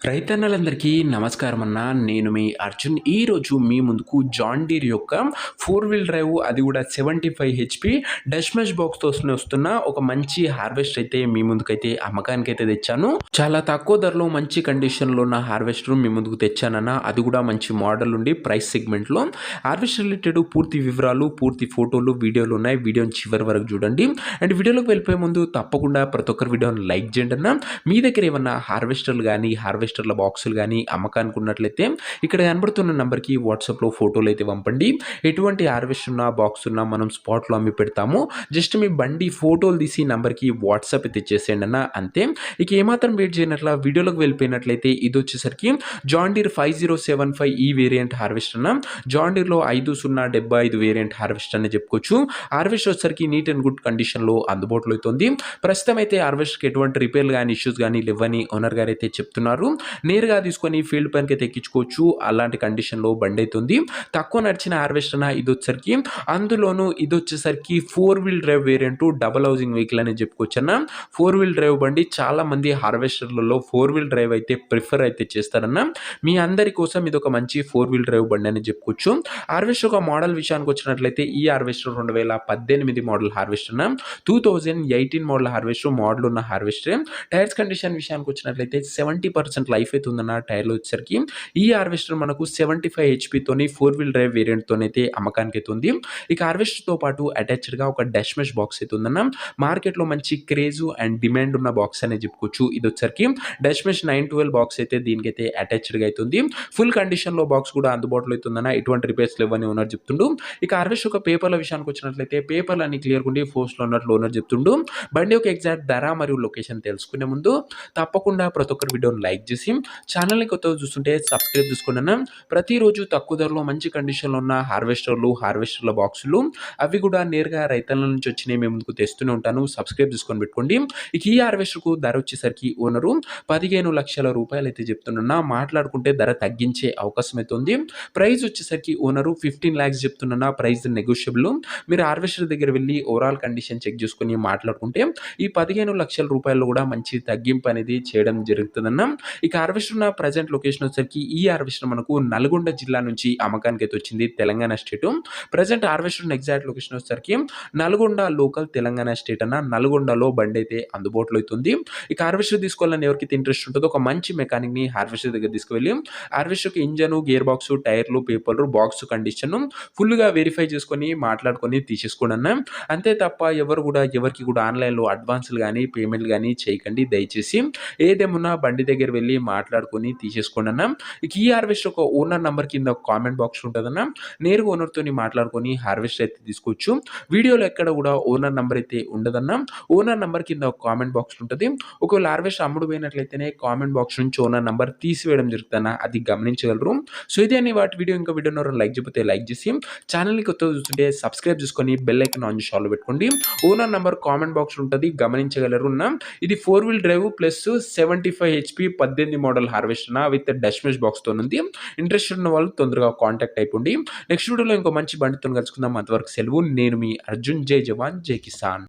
రైతన్నలందరికీ నమస్కారం అన్న నేను మీ అర్జున్. ఈరోజు మీ ముందుకు జాన్ డీర్ యొక్క ఫోర్ వీల్ డ్రైవ్ అది కూడా సెవెంటీ ఫైవ్ హెచ్పి డష్మెష్ బాక్స్తో వస్తున్న ఒక మంచి హార్వెస్టర్ అయితే మీ ముందుకైతే అమ్మకానికి అయితే తెచ్చాను. చాలా తక్కువ ధరలో మంచి కండిషన్లో ఉన్న హార్వెస్టర్ మీ ముందుకు తెచ్చానన్న. అది కూడా మంచి మోడల్ ఉండి ప్రైస్ సెగ్మెంట్లో. హార్వెస్టర్ రిలేటెడ్ పూర్తి వివరాలు పూర్తి ఫోటోలు వీడియోలు ఉన్నాయి. వీడియోని చివరి వరకు చూడండి. అండ్ వీడియోలోకి వెళ్ళిపోయే ముందు తప్పకుండా ప్రతి ఒక్కరి వీడియోని లైక్ చేయండి అన్న. మీ దగ్గర ఏమన్నా హార్వెస్టర్లు కానీ హార్వెస్ట్ హార్వెస్టర్ల బాక్సులు కానీ అమ్మకానికి ఉన్నట్లయితే ఇక్కడ కనబడుతున్న నెంబర్కి వాట్సాప్లో ఫోటోలు అయితే పంపండి. ఎటువంటి హార్వెస్ట్ ఉన్న బాక్స్ ఉన్నా మనం స్పాట్లో అమ్మి పెడతాము. జస్ట్ మీ బండి ఫోటోలు తీసి నెంబర్కి వాట్సాప్ అయితే ఇచ్చేసేయండి అన్న అంతే. ఇక ఏమాత్రం వెయిట్ చేయనట్ల వీడియోలోకి వెళ్ళిపోయినట్లయితే ఇది వచ్చేసరికి John Deere five zero seven five ఈ వేరియంట్ హార్వెస్ట్ అన్న. జాండీర్లో ఐదు సున్నా డెబ్బై ఐదు వేరియంట్ హార్వెస్ట్ అని చెప్పుకోవచ్చు. హార్వెస్ట్ వచ్చేసరికి నీట్ అండ్ గుడ్ కండిషన్లో అందుబాటులో అవుతుంది. ప్రస్తుతం అయితే హార్వెస్ట్కి ఎటువంటి రిపేర్లు కానీ ఇష్యూస్ కానీ లేవని ఓనర్ గారు అయితే చెప్తున్నారు. నేరుగా తీసుకొని ఫీల్డ్ పైనకి ఎక్కించుకోవచ్చు. అలాంటి కండిషన్లో బండి అవుతుంది తక్కువ నడిచిన హార్వెస్టర్ ఇది వచ్చేసరికి అందులోనూ ఇది వచ్చేసరికి four wheel drive variant double housing vehicle అని చెప్పుకోవచ్చు అన్న ఫోర్ వీల్ డ్రైవ్ బండి చాలా మంది హార్వెస్టర్లలో ఫోర్ వీల్ డ్రైవ్ అయితే ప్రిఫర్ అయితే చేస్తారన్న. మీ అందరి కోసం ఇది ఒక మంచి ఫోర్ వీల్ డ్రైవ్ బండి అని చెప్పుకోవచ్చు. హార్వెస్టర్ ఒక మోడల్ విషయానికి వచ్చినట్లయితే ఈ హార్వెస్టర్ రెండు వేల పద్దెనిమిది model harvester two thousand eighteen model harvester model ఉన్న హార్వెస్టర్ టైర్స్ కండిషన్ విషయానికి వచ్చినట్లయితే సెవెంటీ పర్సెంట్ లైఫ్ అయితే ఉందన్న టైర్లు వచ్చేసరికి ఈ హార్వెస్టర్ మనకు సెవెంటీ ఫైవ్ హెచ్పితోని ఫోర్ వీల్ డ్రైవ్ వేరియంట్తో అయితే అమ్మకానికి అయితే ఉంది. ఇక హార్వెస్టర్తో పాటు అటాచ్డ్గా ఒక డష్ మెష్ బాక్స్ అయితే ఉందన్న. మార్కెట్లో మంచి క్రేజ్ అండ్ డిమాండ్ ఉన్న బాక్స్ అనేది చెప్పుకోవచ్చు. ఇది వచ్చరికి dash mesh nine twelve box అయితే దీనికైతే అటాచ్డ్గా అవుతుంది ఫుల్ కండిషన్లో బాక్స్ కూడా అందుబాటులో అవుతుందన్న ఎటువంటి రిపేర్స్ లేవని ఓనర్ చెప్తుండు. ఇక హార్వెస్ట్ ఒక పేపర్ల విషయానికి వచ్చినట్లయితే పేపర్లు అన్ని క్లియర్ ఉండి ఫోర్స్లో ఉన్నట్లు ఓనర్ చెప్తుండు. బండి ఒక ఎగ్జాక్ట్ ధర మరియు లొకేషన్ తెలుసుకునే ముందు తప్పకుండా ప్రతి ఒక్కరి వీడియోని లైక్ చేసి ఛానల్ని కొత్తగా చూస్తుంటే సబ్స్క్రైబ్ చేసుకున్నాను. ప్రతిరోజు తక్కువ ధరలో మంచి కండిషన్లో ఉన్న హార్వెస్టర్లు హార్వెస్టర్ల బాక్సులు అవి కూడా నేరుగా రైతుల నుంచి వచ్చినాయి మేము ముందుకు తెస్తూనే ఉంటాను. సబ్స్క్రైబ్ చేసుకొని పెట్టుకోండి. ఇక ఈ హార్వెస్టర్కు ధర వచ్చేసరికి ఓనరు పదిహేను లక్షల రూపాయలు అయితే చెప్తున్నా మాట్లాడుకుంటే ధర తగ్గించే అవకాశం అయితే ఉంది. ప్రైస్ వచ్చేసరికి ఓనరు ఫిఫ్టీన్ ల్యాక్స్ చెప్తున్నా ప్రైస్ నెగోషియబుల్ మీరు హార్వెస్టర్ దగ్గర వెళ్ళి ఓవరాల్ కండిషన్ చెక్ చేసుకుని మాట్లాడుకుంటే ఈ పదిహేను లక్షల రూపాయలు కూడా మంచి తగ్గింపు అనేది చేయడం జరుగుతుందన్న. ఇక హార్వెస్టర్ ఉన్న ప్రజెంట్ లొకేషన్ వచ్చేసరికి ఈ హార్వెస్టర్ మనకు నల్గొండ జిల్లా నుంచి అమ్మకానికి అయితే వచ్చింది Telangana state. Present harvester exact location వచ్చేసరికి నల్గొండ లోకల్ తెలంగాణ స్టేట్ అన్న నల్గొండలో బండి అయితే అందుబాటులో అవుతుంది. ఇక హార్వెస్టర్ తీసుకోవాలని ఎవరికైతే ఇంట్రెస్ట్ ఉంటుందో ఒక మంచి మెకానిక్ని హార్వెస్టర్ దగ్గర తీసుకువెళ్ళి హార్వెస్టర్కి ఇంజన్ గేర్ బాక్స్ టైర్లు పేపర్లు బాక్స్ కండిషన్ ఫుల్గా వెరిఫై చేసుకొని మాట్లాడుకొని తీసేసుకోండి అన్న. అంతే తప్ప ఎవరు కూడా ఎవరికి కూడా ఆన్లైన్లో అడ్వాన్స్లు కానీ పేమెంట్లు కానీ చేయకండి. దయచేసి ఏదేమున్నా బండి దగ్గర వెళ్ళి మాట్లాడుకొని తీసేసుకోండి అన్న. ఇక ఈ హార్వెస్ట్ ఒక ఓనర్ నెంబర్ కింద కామెంట్ బాక్స్ ఉంటుందన్న. నేరుగా ఓనర్తో మాట్లాడుకొని హార్వెస్ట్ అయితే తీసుకోవచ్చు. వీడియోలో ఎక్కడ కూడా ఓనర్ నెంబర్ అయితే ఉండదన్న. ఓనర్ నెంబర్ కింద ఒక కామెంట్ బాక్స్ ఉంటుంది. ఒకవేళ హార్వెస్ట్ అమ్ముడు పోయినట్లయితేనే కామెంట్ బాక్స్ నుంచి ఓనర్ నెంబర్ తీసివేయడం జరుగుతుందన్న అది గమనించగలరు. సో ఇదే అని వాటి వీడియో. ఇంకా వీడియో లైక్ చెప్పితే లైక్ చేసి ఛానల్ని కొత్త చూస్తుంటే సబ్స్క్రైబ్ చేసుకొని బెల్ ఐకన్ ఆన్ చేసి ఆల్ పెట్టుకోండి. ఓనర్ నెంబర్ కామెంట్ బాక్స్ ఉంటుంది గమనించగలరు ఇది four wheel drive plus seventy five HP పద్దెనిమిది మోడల్ హార్వెస్టర్నా విత్ డష్మెష్ బాక్స్తో ఉంది. ఇంట్రెస్ట్ ఉన్న వాళ్ళు తొందరగా కాంటాక్ట్ అయిపోండి. నెక్స్ట్ వీడియోలో ఇంకో మంచి బండితో కలుసుకుందాం. అంతవరకు సెలవు. నేను మీ అర్జున్. జై జవాన్. జై కిసాన్.